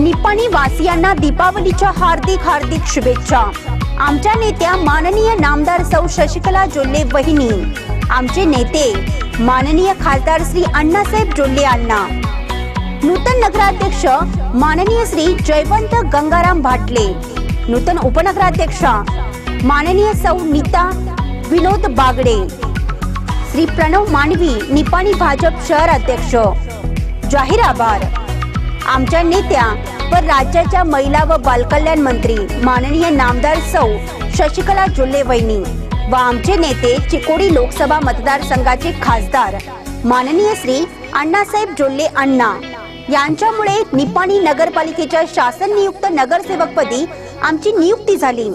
निपाणी वासियांना दीपावलीच्या हार्दिक हार्दिक शुभेच्छा. आमच्या नेत्या माननीय नामदार सौ शशिकला जोल्ले वहिनी आमचे नेते माननीय खासदार श्री अण्णासाहेब जोल्ले अण्णा. नूतन नगराध्यक्ष माननीय श्री जयवंत गंगाराम भाटले. नूतन उपनगराध्यक्षा माननीय सौ नीता विनोद बागडे. श्री प्रणव मानवी निपाणी भाजप शहर अध्यक्ष जाहीर आभार. आमच्या नेत्या व राज्याच्या महिला व बालकल्याण मंत्री माननीय नामदार सौ शशिकला जुल्ले वहिनी व आमचे नेते चिकोडी लोकसभा मतदारसंघाचे खासदार माननीय श्री अण्णासाहेब जोल्ले अण्णा. यांच्यामुळे निपाणी नगरपालिकेच्या शासन नियुक्त नगरसेवकपदी आमची नियुक्ती झाली.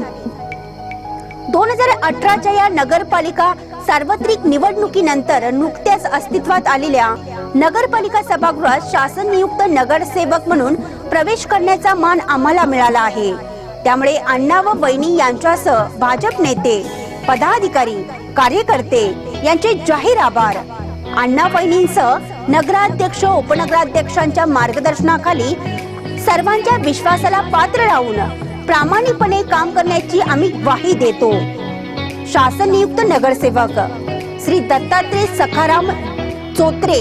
दोन हजार अठराच्या या नगरपालिका सार्वत्रिक निवडणुकीनंतर नुकत्याच अस्तित्वात आलेल्या नगरपालिका सभागृहात शासन नियुक्त नगरसेवक म्हणून प्रवेश करण्याचा मान आम्हाला मिळाला आहे. त्यामुळे अण्णा व वहिनी यांच्यासह भाजप नेते पदाधिकारी कार्यकर्ते यांचे जाहीर आभार. अण्णा वहिनींसह नगराध्यक्ष उपनगराध्यक्षांच्या मार्गदर्शनाखाली सर्वांच्या विश्वासाला पात्र राहून प्रामाणिकपणे काम करण्याची आम्ही ग्वाही देतो. शासन नियुक्त नगरसेवक. श्री दत्तात्रय सखाराम चोत्रे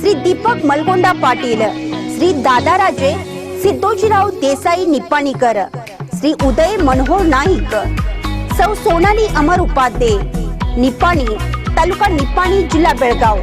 श्री दीपक मलगोंडा पाटील श्री दादाराजे सिद्धोजीराव देसाई निपाणीकर श्री उदय मनोहर नाईक सौ सोनाली अमर उपाध्ये निपाणी तालुका निपाणी जिल्हा बेळगाव.